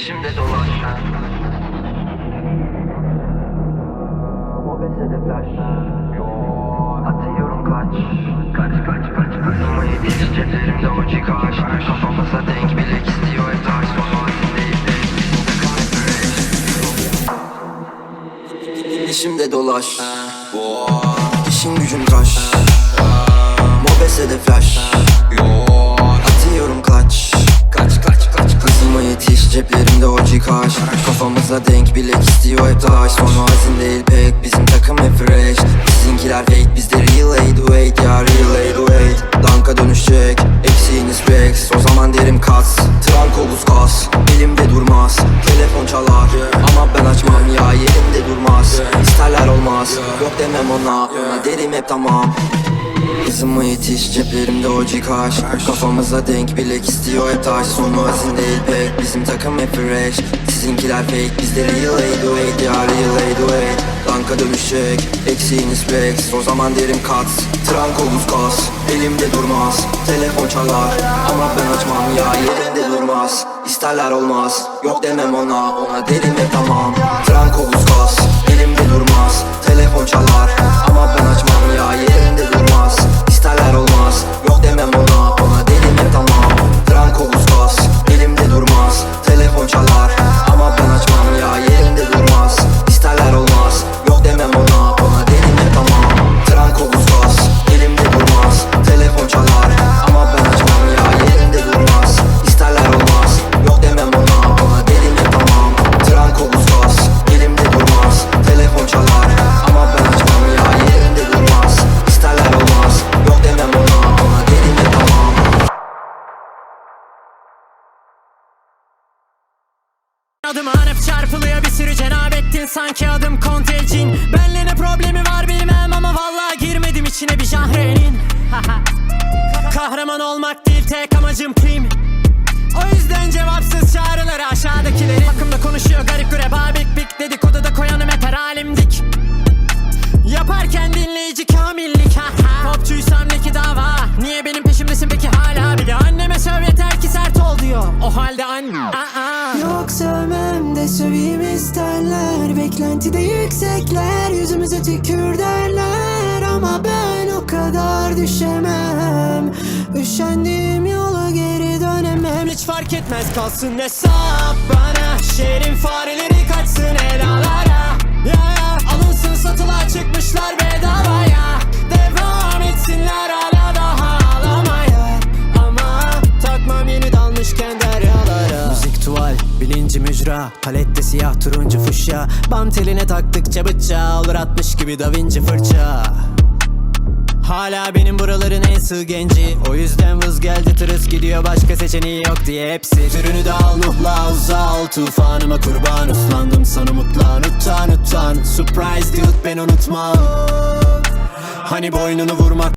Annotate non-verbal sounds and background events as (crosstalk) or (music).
Peşimde dolaş Mobese de flash. Atıyorum kaç. Kaç kaç kaç. Ama yetiş ceplerimde o cigaj Kafamıza denk bilek istiyor. Hep taş Son halindeyim Peşimde dolaş. İşin gücün kaş o Kafamıza denk bilek istiyor hep taş. Son hazin değil pek bizim takım hep fresh. Sizinkiler fake bizde real 808 ya real 808 Danka dönüşecek eksiğiniz pex O zaman derim kas Tran koluz kas. Elimde durmaz Telefon çalar. Ama ben açmam ya yerimde durmaz. İsterler olmaz Yok demem ona. Ona derim hep tamam Hızıma yetiş ceplerimde o cikaş. Kafamıza denk bilek istiyor hep taş. Sonu hazin değil pek. Bizim takım hep fresh. Sizinkiler fake bizde real 808 ya real 808 Danka dönüşecek eksiğiniz flex O zaman derim kat. Tran koluz kas Elimde durmaz. Telefon çalar Ama ben açmam. Ya yerinde durmaz. İsterler olmaz Yok demem ona. Ona derim hep tamam. Tran koluz kas Adım hep çarpılıyor bir sürü cenabettin sanki adım kontelcin Benle ne problemi var bilmem ama vallahi girmedim içine bir jahrenin. (laughs) Kahraman olmak değil tek amacım prim o yüzden cevapsız çağrıları aşağıdakileri. Hakkımda konuşuyor garip gureba bik bik Dedikodu da koyanım hep her alemdik. Yaparken dinleyici kamillik ha ha. Ne ki dava? Niye benim peşimdesin peki hala Bir de anneme söv yeter ki sert ol diyor. O halde anne Aa. De söveyim isterler. Beklentide yüksekler. Yüzümüze tükür derler. Ama ben o kadar düşemem. Üşendiğim yola geri dönemem. Hiç fark etmez kalsın hesap bana. Şehrin fareleri bilinci mücra Palette siyah turuncu fuşya. Bam teline taktıkça bıçağı Olur atmış gibi Da Vinci fırça. Hala benim buraların en sığ genci. O yüzden vız geldi tırıs gidiyor. Başka seçeneği yok diye hepsi. Türünü de al nuhla uza ol tufanıma kurban Uslandım sana mutlan utan utan. Surprise dude ben unutmam. Hani boynunu vurmak